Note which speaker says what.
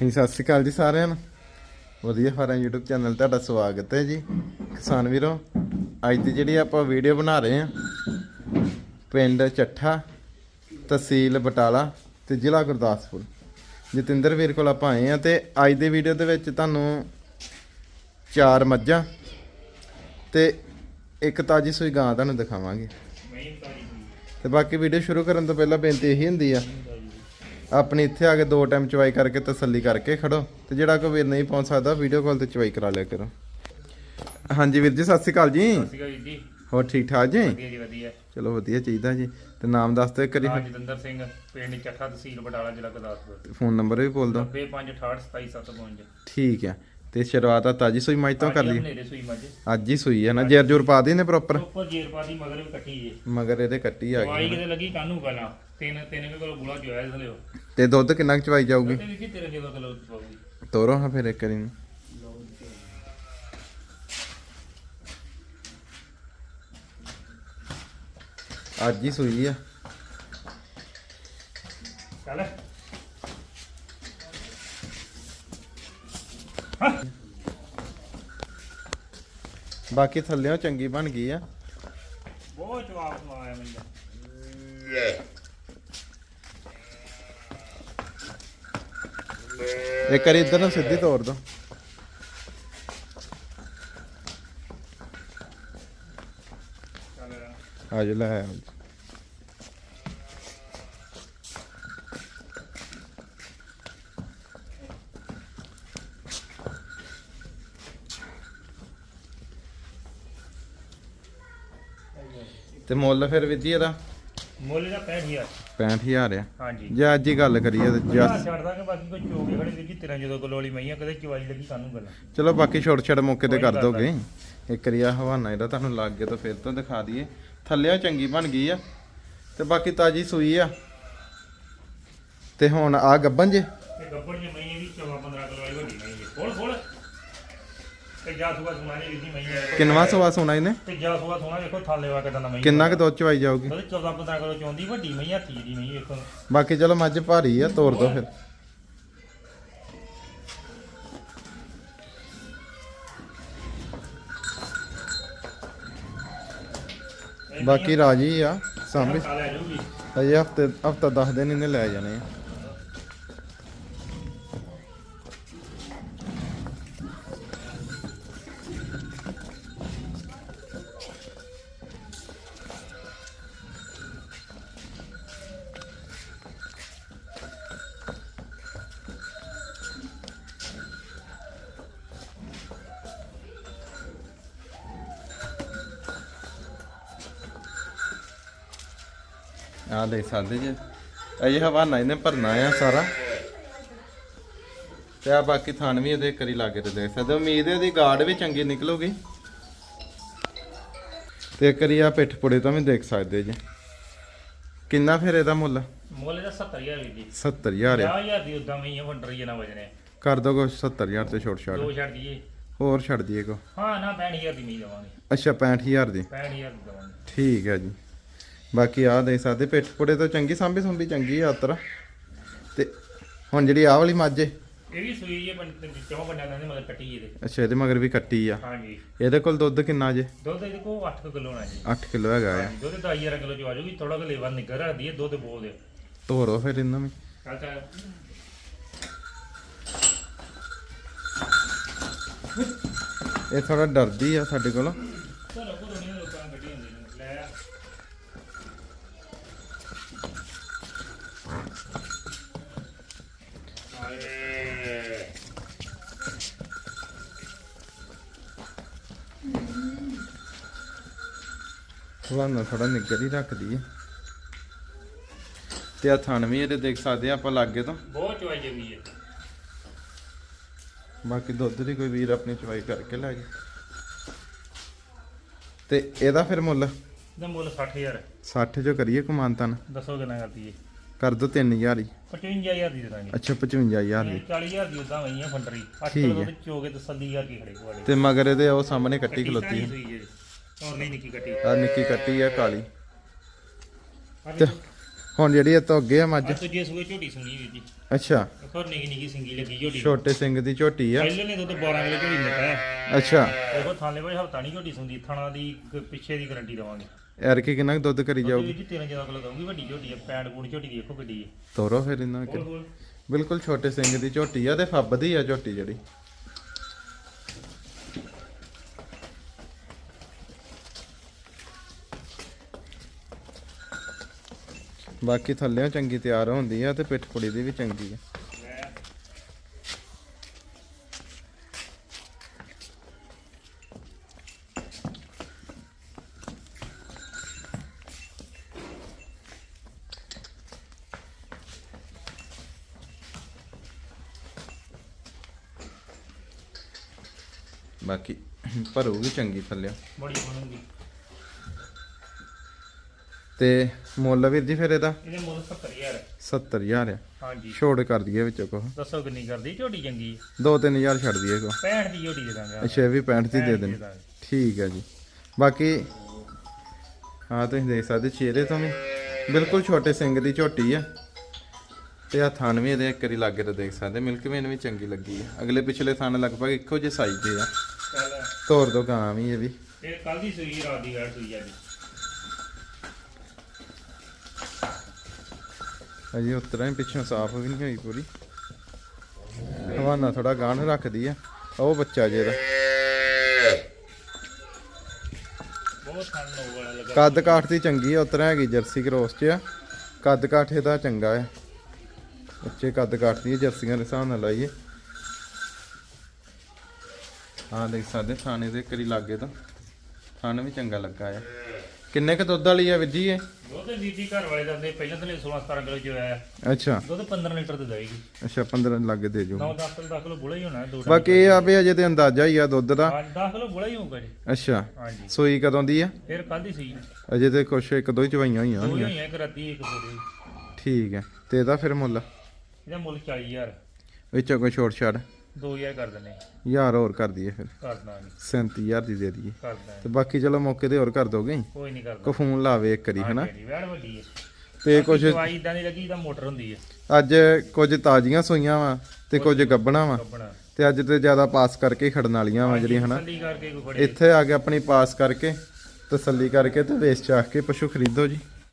Speaker 1: ਜੀ, ਸਤਿ ਸ਼੍ਰੀ ਅਕਾਲ ਜੀ ਸਾਰਿਆਂ ਨੂੰ। ਵਧੀਆ ਫਾਰਮ YouTube ਚੈਨਲ ਤੁਹਾਡਾ ਸਵਾਗਤ ਹੈ ਜੀ। ਕਿਸਾਨ ਵੀਰੋ, ਅੱਜ ਦੀ ਜਿਹੜੀ ਆਪਾਂ ਵੀਡੀਓ ਬਣਾ ਰਹੇ ਹਾਂ, ਪਿੰਡ ਚੱਠਾ, ਤਹਿਸੀਲ ਬਟਾਲਾ ਤੇ ਜ਼ਿਲ੍ਹਾ ਗੁਰਦਾਸਪੁਰ। ਜਤਿੰਦਰ ਵੀਰ ਕੋਲ ਆਪਾਂ ਆਏ ਆ ਤੇ ਅੱਜ ਦੀ ਵੀਡੀਓ ਦੇ ਵਿੱਚ ਤੁਹਾਨੂੰ ਚਾਰ ਮੱਝਾਂ ਤੇ ਇੱਕ ਤਾਜੀ ਸੂਈ ਗਾਂ ਤੁਹਾਨੂੰ ਦਿਖਾਵਾਂਗੇ। ਤੇ ਬਾਕੀ ਵੀਡੀਓ ਸ਼ੁਰੂ ਕਰਨ ਤੋਂ ਪਹਿਲਾਂ ਬੇਨਤੀ ਇਹੀ ਹੁੰਦੀ ਆ ਆਪਣੀ ਇੱਥੇ ਆ ਕੇ ਦੋ ਟਾਈਮ ਚਵਾਈ ਕਰਕੇ ਤਸੱਲੀ ਕਰਕੇ ਖੜੋ ਤੇ ਜਿਹੜਾ ਕੋਈ ਵੀਰ ਨਹੀਂ ਪਹੁੰਚ ਸਕਦਾ ਵੀਡੀਓ ਕਾਲ ਤੇ ਚਵਾਈ ਕਰਾ ਲਿਆ ਕਰੋ। ਹਾਂਜੀ ਵੀਰ ਜੀ ਸਤਿ ਸ਼੍ਰੀ ਅਕਾਲ ਜੀ।
Speaker 2: ਜੀ।
Speaker 1: ਹੋਰ ਠੀਕ ਠਾਕ ਜੀ?
Speaker 2: ਵਧੀਆ ਜੀ ਵਧੀਆ।
Speaker 1: ਚਲੋ ਵਧੀਆ ਚਾਹੀਦਾ ਜੀ। ਤੇ ਨਾਮ ਦੱਸ ਦਿਓ ਕਰੀ
Speaker 2: ਨਾਮ ਜਤਿੰਦਰ ਸਿੰਘ ਪਿੰਡ ਚੱਠਾ ਤਹਿਸੀਲ ਬਟਾਲਾ ਜ਼ਿਲ੍ਹਾ ਗੁਰਦਾਸਪੁਰ।
Speaker 1: ਫੋਨ ਨੰਬਰ ਵੀ ਬੋਲ ਦਿਓ।
Speaker 2: 9568277755
Speaker 1: ਠੀਕ ਹੈ। ਤੇ ਸ਼ੁਰੂਆਤ ਆ ਤਾਜੀ ਸੂਈ ਮੱਝ ਤੋਂ ਕਰ ਲਈ।
Speaker 2: ਹਨੇਰੇ ਸੂਈ ਮੱਝ
Speaker 1: ਅੱਜ ਹੀ ਸੂਈ ਹੈ ਨਾ ਜੇਰ ਜੂਰ ਪਾ ਦੀ ਨੇ ਪ੍ਰੋਪਰ
Speaker 2: ਉੱਪਰ ਜੇਰਪਾ ਦੀ ਮਗਰ ਵੀ ਕੱਟੀ ਏ
Speaker 1: ਮਗਰ ਇਹਦੇ ਕੱਟੀ ਆ
Speaker 2: ਦਵਾਈ
Speaker 1: ਗਈ
Speaker 2: ਕਿਤੇ ਲੱਗੀ ਕਾਨੂੰ ਪਹਿਲਾਂ। ਤਿੰਨ ਤਿੰਨ ਕੁ ਕਿਲੋ ਬੁਲਾ ਜੋਇਆ ਇਸ ਲਿਓ
Speaker 1: ਤੇ ਦੁੱਧ ਕਿੰਨਾ ਕੁ ਚਵਾਈ ਜਾਊਗੀ?
Speaker 2: ਤੇ ਤੇਰੇ ਕਿਲੋ ਕਿਲੋ ਪਾਉਗੀ
Speaker 1: ਤੋਰੋ ਹਾਂ ਫਿਰ ਇੱਕ ਵਾਰੀ ਨੂੰ ਅੱਜ ਹੀ ਸੂਈ ਆ।
Speaker 2: ਚੱਲ।
Speaker 1: ਬਾਕੀ ਥੱਲਿਓਂ ਚੰਗੀ ਬਣ ਗਈ ਆ
Speaker 2: ਬਹੁਤ ਜਵਾਬ ਸਮਾਇਆ ਮੈਨੂੰ
Speaker 1: ਇੱਕ ਵਾਰੀ ਇੱਧਰ ਨੂੰ ਸਿੱਧੀ ਤੋੜ ਦੋ। ਆ ਜਾ, ਲੈ ਤੇ ਮੁੱਲ ਫਿਰ ਵਿਧੀ ਇਹਦਾ?
Speaker 2: ਮੁੱਲ ਦਾ 65000
Speaker 1: 65000 ਆ।
Speaker 2: ਹਾਂਜੀ।
Speaker 1: ਜੇ ਅੱਜ ਹੀ ਗੱਲ ਕਰੀਏ ਤੇ
Speaker 2: ਜਾ
Speaker 1: ਜਸ
Speaker 2: ਛੱਡ ਦਾਂਗੇ ਬਾਕੀ ਕੋਈ ਚੋਗੇ ਖੜੇ ਵੀਰ ਜੀ ਤੇਰਾ ਜਦੋਂ ਕੋਲ ਵਾਲੀ ਮਈਆਂ ਕਦੇ ਚਵਾਈ ਲੱਗੀ ਸਾਨੂੰ ਗੱਲ।
Speaker 1: ਚਲੋ ਬਾਕੀ ਛੋਟ ਛੜ ਮੌਕੇ ਤੇ ਕਰ ਦੋਗੇ। ਇੱਕ ਰਿਆ ਹਵਾਨਾ ਇਹਦਾ ਤੁਹਾਨੂੰ ਲੱਗ ਗਿਆ ਤਾਂ ਫਿਰ ਤੋਂ ਦਿਖਾ ਦਈਏ। ਥੱਲਿਓ ਚੰਗੀ ਬਣ ਗਈ ਆ। ਤੇ ਬਾਕੀ ਤਾਜੀ ਸੂਈ ਆ। ਤੇ ਹੁਣ ਆ ਗੱਬਨ ਜੇ।
Speaker 2: ਇਹ ਗੱਬੜ ਜੀ ਮਈ ਵੀ 14 15 ਕਿਲੋ ਵਾਲੀ ਵੱਡੀ ਮਈ ਹੈ ਖੋਲ ਖੋਲ ਤੇ ਜਾ ਸੁਬਾ ਸੁਣਾ ਜੀ ਮਈ ਹੈ।
Speaker 1: ਕਿੰਨਵਾ ਸਵਾ ਸੋਣਾ ਇਹਨੇ?
Speaker 2: ਵੇਖੋ ਥਾਲੇ ਵਾ ਕਿਦਾਂ ਦਾ ਮਈ
Speaker 1: ਕਿੰਨਾ ਕੁ ਦੁੱਧ ਚਵਾਈ ਜਾਊਗੀ?
Speaker 2: ਉਹਦੇ 14 15 ਕਿਲੋ ਚੋਂਦੀ ਵੱਡੀ ਮਈ ਹੱਥੀ ਦੀ ਮਈ ਵੇਖੋ।
Speaker 1: ਬਾਕੀ ਚਲੋ ਮੱਝ ਭਾਰੀ ਆ ਤੋੜ ਦੋ ਫਿਰ। ਬਾਕੀ ਰਾਜੀ ਆ
Speaker 2: ਜੂਗੀ
Speaker 1: ਅਜੇ ਹਫ਼ਤੇ ਹਫਤਾ 10 ਦਿਨ ਇਹਨੇ ਲੈ ਜਾਣੇ ਆ। ਆ ਦੇ ਸਕਦੇ ਜੇ। ਅਜੇ ਹਵਾਨਾ ਇਹਨੇ ਭਰਨਾ ਆ ਸਾਰਾ। ਤੇ ਆ ਬਾਕੀ ਥਣ ਵੀ ਇਹਦੇ ਕਰੀ ਲਾਗੇ ਤੇ ਦੇਖ ਸਕਦੇ ਉਮੀਦ ਹੈ ਇਹਦੀ ਗਾਰਡ ਵੀ ਚੰਗੀ ਨਿਕਲੂਗੀ। ਤੇ ਕਰੀ ਆ ਪਿੱਠ ਪੁੜੇ ਤੋਂ ਵੀ ਦੇਖ ਸਕਦੇ ਜੀ। ਕਿੰਨਾ ਫਿਰ ਇਹਦਾ ਮੁੱਲ?
Speaker 2: ਮੁੱਲ ਦਾ 70000 ਵੀਰ ਜੀ।
Speaker 1: 70000 ਆ।
Speaker 2: 50000 ਦੀ ਉਦਾਂ ਮਈ ਵੰਡਰ ਹੀ ਨਾ ਵਜਨੇ
Speaker 1: ਕਰ ਦੋ ਕੋ 70000 ਤੇ ਛੋਟ ਛਾੜ
Speaker 2: ਦੋ ਛੱਡ ਦਈਏ
Speaker 1: ਹੋਰ ਛੱਡ ਦਈਏ ਕੋ
Speaker 2: ਹਾਂ ਨਾ 65000 ਦੀ ਮਈ ਦਵਾਂਗੇ।
Speaker 1: ਅੱਛਾ 65000 ਦੀ।
Speaker 2: 65000 ਦੀ ਦਵਾਂਗੇ।
Speaker 1: ਠੀਕ ਹੈ ਜੀ। ਬਾਕੀ ਆ ਦੇਖ ਸਕਦੇ ਪਿੱਠ ਪੁੜੇ ਤੋਂ ਚੰਗੀ ਸਾਂਭੀ ਸੁੰਭੀ ਚੰਗੀ ਆ ਉਤਰ। ਤੇ ਹੁਣ ਜਿਹੜੀ ਆਹ ਵਾਲੀ ਮੱਝ। ਏ
Speaker 2: ਇਹ ਵੀ ਸੂਈ ਜੇ ਬੰਦ ਚੌਂ ਬੰਦਿਆਂ ਦੇ ਮਗਰ ਕੱਟੀ ਇਹਦੇ।
Speaker 1: ਅੱਛਾ ਇਹਦੇ ਮਗਰ ਵੀ ਕੱਟੀ ਆ।
Speaker 2: ਹਾਂਜੀ।
Speaker 1: ਇਹਦੇ ਕੋਲ ਦੁੱਧ ਕਿੰਨਾ ਜੇ?
Speaker 2: ਦੁੱਧ ਇਹਦੇ ਕੋ 8 ਕਿਲੋ ਨਾ ਜੀ।
Speaker 1: 8 ਕਿਲੋ ਹੈਗਾ ਆ।
Speaker 2: ਦੁੱਧ 10000 ਕਿਲੋ ਚ ਆ ਜਾਊਗੀ ਥੋੜਾ ਕੁ ਲੇਵਰ ਨਿਕਲ ਰੱਖਦੀ ਹੈ ਦੁੱਧ ਬੋਲ ਦੇ
Speaker 1: ਤੋਰੋ ਫਿਰ ਇਹਨਾਂ ਵੀ।
Speaker 2: ਚੱਲ ਚੱਲ।
Speaker 1: ਇਹ ਥੋੜਾ ਡਰਦੀ ਆ ਸਾਡੇ ਕੋਲ
Speaker 2: ਚਲੋ ਕੋਲ ਨਹੀਂ ਲੋਕਾਂ ਗੱਡੀ ਹੁੰਦੀ ਨੇ ਲੈ ਆ। ਹਾਏ
Speaker 1: ਤੁਹਾਨੂੰ ਥੋੜਾ ਨਿੱਗਰ ਹੀ ਰੱਖਦੀ ਹੈ ਤੇ ਆ ਥਣ ਵੀ ਇਹਦੇ ਦੇਖ ਸਕਦੇ ਆ ਆਪਾਂ ਲਾਗੇ ਤੋਂ।
Speaker 2: ਬਹੁਤ ਚਵਾਈ ਜਮੀ ਹੈ।
Speaker 1: ਬਾਕੀ ਦੁੱਧ ਦੀ ਕੋਈ ਵੀਰ ਆਪਣੀ ਚਵਾਈ ਕਰਕੇ ਲੈ ਜੇ ਤੇ ਇਹਦਾ ਫਿਰ ਮੁੱਲ?
Speaker 2: ਇਹਦਾ ਮੁੱਲ 60000 ਹੈ।
Speaker 1: 60 ਜੋ ਕਰੀਏ ਕਮਾਨਤਨ
Speaker 2: ਦੱਸੋ ਕਿੰਨਾ ਕਰਦੀ ਹੈ।
Speaker 1: ਕਰ ਦੋ 3000 ਹੀ।
Speaker 2: 55000 ਦੀ ਦੇ ਦਾਂਗੇ
Speaker 1: ਅੱਛਾ 55000 ਦੀ।
Speaker 2: ਇਹ 40000 ਦੀ ਉਦਾਂ ਵਈਆਂ ਫੰਡਰੀ। 8
Speaker 1: ਠੀਕ
Speaker 2: ਕਿਲੋ
Speaker 1: ਹੈ।
Speaker 2: ਦੁੱਧ ਚੋਗੇ ਤਸੱਲੀ ਕਰਕੇ ਖੜੇ ਕੋਲੇ
Speaker 1: ਤੇ ਮਗਰ ਇਹਦੇ ਉਹ ਸਾਹਮਣੇ ਕੱਟੀ ਖਲੋਤੀ ਹੈ।
Speaker 2: ਔਰ ਨਹੀਂ ਨਿੱਕੀ ਕੱਟੀ।
Speaker 1: ਆ ਨਿੱਕੀ ਕੱਟੀ ਆ ਕਾਲੀ। ਤੇ ਹੁਣ ਜਿਹੜੀ ਇਹ ਤੋਂ ਅੱਗੇ ਆ ਮੱਝ।
Speaker 2: ਅੱਜ ਦੂਜੇ ਸੂਏ ਝੋਟੀ ਸੁਣੀ ਵੀਰ ਜੀ।
Speaker 1: ਅੱਛਾ।
Speaker 2: ਦੇਖੋ ਨਿੱਕੀ ਨਿੱਕੀ ਸਿੰਗੀ ਲੱਗੀ ਝੋਟੀ
Speaker 1: ਛੋਟੇ ਸਿੰਘ ਦੀ ਝੋਟੀ ਆ।
Speaker 2: ਪਹਿਲੇ ਨੇ ਦੁੱਧ 12 ਕਿਲੋ ਝੋਟੀ ਹੈ।
Speaker 1: ਅੱਛਾ।
Speaker 2: ਦੇਖੋ ਥਾਲੇ ਭਾਈ ਹਫਤਾ ਨਹੀਂ ਝੋਟੀ ਸੁੰਦੀ ਥਣਾ ਦੀ ਪਿੱਛੇ ਦੀ ਗਾਰੰਟੀ ਦਵਾਂਗੇ।
Speaker 1: ਯਾਰ ਕੀ ਕਿੰਨਾ ਦੁੱਧ ਕਰੀ ਜਾਊਗੀ?
Speaker 2: ਜੀ 13 14 ਕਿਲੋ ਦਊਗੀ ਵੱਡੀ ਝੋਟੀ ਹੈ ਪੈਂਡ ਪੂਣ ਝੋਟੀ ਦੇਖੋ ਗੱਡੀ ਹੈ
Speaker 1: ਤੋਰੋ ਫਿਰ ਇਹਨਾਂ ਬਿਲਕੁਲ ਛੋਟੇ ਸਿੰਘ ਦੀ ਝੋਟੀ ਆ ਤੇ ਫੱਬਦੀ ਆ ਝੋਟੀ ਜਿਹੜੀ। ਬਾਕੀ ਥੱਲੇੋਂ ਚੰਗੀ ਤਿਆਰ ਹੁੰਦੀ ਆ ਤੇ ਪਿੱਠ ਪੁੜੀ ਦੀ ਵੀ ਚੰਗੀ ਆ। ਬਾਕੀ ਭਰੂ ਵੀ ਚੰਗੀ ਥੱਲਿਓ।
Speaker 2: ਬੜੀ ਬਣੂਗੀ
Speaker 1: ਤੇ ਮੁੱਲ ਵੀਰ ਜੀ ਫਿਰ ਇਹਦਾ?
Speaker 2: ਇਹਦੇ ਮੁੱਲ 70000 ਹੈ।
Speaker 1: 70000 ਆ।
Speaker 2: ਹਾਂਜੀ।
Speaker 1: ਛੋੜ ਕਰ ਦਈਏ ਵਿੱਚੋਂ ਕੋ
Speaker 2: ਦੱਸੋ ਕਿੰਨੀ ਕਰਦੀ ਝੋਟੀ ਚੰਗੀ
Speaker 1: 2-3000 ਛੱਡ ਦਈਏ ਕੋ
Speaker 2: 65 ਦੀ ਝੋਟੀ ਦੇ ਦਾਂਗੇ।
Speaker 1: ਅੱਛਾ ਇਹ ਵੀ 65 ਦੀ ਦੇ
Speaker 2: 65
Speaker 1: ਦੇਣੀ। ਠੀਕ ਹੈ ਜੀ। ਬਾਕੀ ਹਾਂ ਤੁਸੀਂ ਦੇਖ ਸਕਦੇ ਚਿਹਰੇ ਤੋਂ ਵੀ ਬਿਲਕੁਲ ਛੋਟੇ ਸਿੰਘ ਦੀ ਝੋਟੀ ਆ। ਤੇ ਆ ਥਣ ਵੀ ਇਹਦੇ ਇੱਕ ਵਾਰੀ ਲਾਗੇ ਤੇ ਦੇਖ ਸਕਦੇ ਮਿਲਕ ਵੇਨ ਵੀ ਚੰਗੀ ਲੱਗੀ ਆ। ਅਗਲੇ ਪਿਛਲੇ ਥਣ ਲਗਭਗ ਇੱਕੋ ਜਿਹੇ ਸਾਈਜ਼ ਦੇ ਆ। ਤੋਰ ਦੋ ਗਾਂ ਵੀ ਇਹ ਵੀ।
Speaker 2: ਇਹ ਕੱਲ ਦੀ ਸੂਈ ਰਾਤ ਦੀ ਗਾੜ ਸੂਈ ਆ ਜੀ
Speaker 1: ਅਜੇ ਉਤਰਾ ਹੀ, ਪਿੱਛੋਂ ਸਾਫ਼ ਵੀ ਨਹੀਂ ਹੋਈ ਪੂਰੀ। ਹਵਾਨਾ ਥੋੜਾ ਗਾਣ ਰੱਖਦੀ ਆ, ਉਹ ਬੱਚਾ ਜਿਹੜਾ
Speaker 2: ਬਹੁਤ
Speaker 1: ਕੱਦ ਕਾਠ ਦੀ ਚੰਗੀ ਆ, ਉਤਰਾ ਹੈਗੀ ਜਰਸੀ ਕ੍ਰੋਸ ਚ ਆ। ਕੱਦ ਕਾਠ ਇਹਦਾ ਚੰਗਾ ਆ। ਬੱਚੇ ਕੱਦ ਕਾਠ ਦੀ ਜਰਸੀਆਂ ਦੇ ਹਿਸਾਬ ਨਾਲ ਲਾਈਏ। ਹਾਂ ਦੇਖ ਸਕਦੇ ਥਾਣੇ ਦੇ ਕਰੀ ਲਾਗੇ ਤਾਂ। ਥਾਣੇ ਵੀ ਚੰਗਾ ਲੱਗਾ ਆ। ਕਿੰਨੇ ਕ ਦੁੱਧ ਵਾਲੀ ਆ ਵਿੱਜੀ ਇਹ?
Speaker 2: ਦੁੱਧ ਜੀ ਘਰ ਵਾਲੇ ਦੰਦੇ ਪਹਿਲਾਂ ਥਲੇ 16 17 ਕਿਲੋ ਜੋ ਆਇਆ।
Speaker 1: ਅੱਛਾ।
Speaker 2: ਦੁੱਧ 15 ਲੀਟਰ ਦੇ ਦੇਗੀ
Speaker 1: ਅੱਛਾ 15 ਲੱਗੇ ਦੇ ਜੋ।
Speaker 2: 9 10 ਕਿਲੋ 10 ਕਿਲੋ ਬੁਲਾ ਹੀ ਹੋਣਾ ਦੋ
Speaker 1: ਬਾਕੀ ਇਹ ਆ ਵੀ ਅਜੇ ਤੇ ਅੰਦਾਜ਼ਾ ਹੀ ਆ ਦੁੱਧ ਦਾ।
Speaker 2: 10 ਕਿਲੋ ਬੁਲਾ ਹੀ ਹੋਊਗਾ ਜੀ।
Speaker 1: ਅੱਛਾ।
Speaker 2: ਹਾਂਜੀ।
Speaker 1: ਸੂਈ ਕਦੋਂ ਦੀ ਆ?
Speaker 2: ਫਿਰ ਕੱਲ ਦੀ ਸੀ
Speaker 1: ਅਜੇ ਤੇ ਕੁਛ ਇੱਕ ਦੋ ਹੀ ਚਵਾਈਆਂ ਹੋਈਆਂ
Speaker 2: ਦੋ ਹੀ
Speaker 1: ਹੋਣਗੀਆਂ
Speaker 2: ਹੋਈਆਂ ਇੱਕ ਰਾਤੀ ਇੱਕ ਸਵੇਰੇ
Speaker 1: ਠੀਕ ਹੈ। ਤੇ ਇਹਦਾ ਫਿਰ ਮੁੱਲ?
Speaker 2: ਇਹਦਾ ਮੁੱਲ 40000
Speaker 1: ਵਿੱਚੋਂ ਕੋਈ ਛੋਟ ਛਾੜ
Speaker 2: 2000 ਕਰ ਦਿੰਨੇ
Speaker 1: ਹਜ਼ਾਰ ਹੋਰ ਕਰ ਦਈਏ ਫਿਰ।
Speaker 2: ਕਰ ਦਾਂਗੇ
Speaker 1: 37000 ਦੀ ਦੇ ਦਈਏ।
Speaker 2: ਕਰ ਦਾਂਗੇ
Speaker 1: ਤੇ ਬਾਕੀ ਚਲੋ ਮੌਕੇ ਤੇ ਹੋਰ ਕਰ ਦੋਗੇ
Speaker 2: ਕੋਈ ਨਹੀਂ ਕਰਦਾ
Speaker 1: ਕੋ ਫੋਨ ਲਾਵੇ ਇੱਕ ਵਾਰੀ ਹਨਾ?
Speaker 2: ਹਾਂਜੀ, ਵੈੜ ਵੱਡੀ ਹੈ।
Speaker 1: ਤੇ ਕੁਝ
Speaker 2: ਦਵਾਈ ਇਦਾਂ ਦੀ ਲੱਗੀ ਤਾਂ ਮੋਟਰ ਹੁੰਦੀ ਹੈ।
Speaker 1: ਅੱਜ ਕੁਝ ਤਾਜ਼ੀਆਂ ਸੂਈਆਂ ਵਾ ਤੇ ਕੁਝ ਗੱਬਣਾ ਵਾ। ਤੇ ਅੱਜ ਤੇ ਜ਼ਿਆਦਾ ਪਾਸ ਕਰਕੇ ਖੜਨ ਵਾਲੀਆਂ ਵਾ ਜਿਹੜੀਆਂ ਹਨਾ? ਇੱਥੇ ਆ ਕੇ ਆਪਣੀ ਪਾਸ ਕਰਕੇ ਤਸੱਲੀ ਕਰਕੇ ਤੇ ਵੇਚ ਚਾਹ ਕੇ ਪਸ਼ੂ ਖਰੀਦੋ ਜੀ।